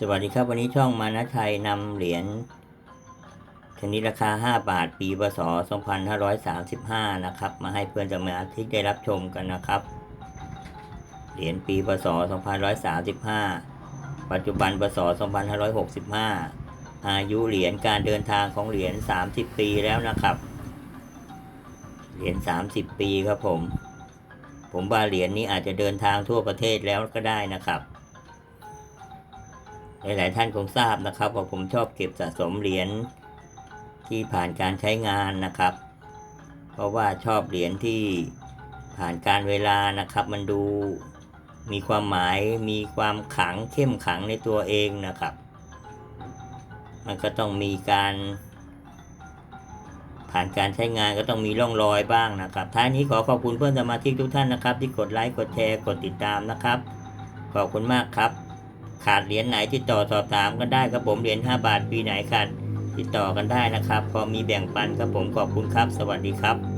สวัสดีครับ วันนี้ช่องมานะชัยนำเหรียญชนิดราคา 5 บาท ปีพศ2535 นะครับ มาให้เพื่อนสมาชิกได้รับชมกันนะครับ เหรียญปีพศ2535 ปัจจุบันพศ2565 อายุเหรียญการเดินทางของเหรียญ 30 ปีแล้วนะครับ เหรียญ 30 ปีครับผม ผมว่าเหรียญนี้อาจจะเดินทางทั่วประเทศแล้วก็ได้นะครับ หลายๆท่านคงทราบนะครับว่าผมชอบเก็บสะสมเหรียญที่ผ่านการใช้งานนะครับ เพราะว่าชอบเหรียญที่ผ่านการเวลานะครับ มันดูมีความหมายมีความขังเข้มขังในตัวเองนะครับ มันก็ต้องมีการ ผ่านการใช้งานก็ต้องมีร่องรอยบ้างนะครับ ท้ายนี้ขอขอบคุณเพื่อนสมาชิกทุกท่านนะครับ ที่กดไลค์กดแชร์กดติดตามนะครับ ขอบคุณมากครับ ขาดเหรียญไหนติดต่อสอบถามกันได้ครับผมเหรียญ5บาทปีไหนขาดติดต่อกันได้นะครับ พอมีแบ่งปันครับผมขอบคุณครับ สวัสดีครับ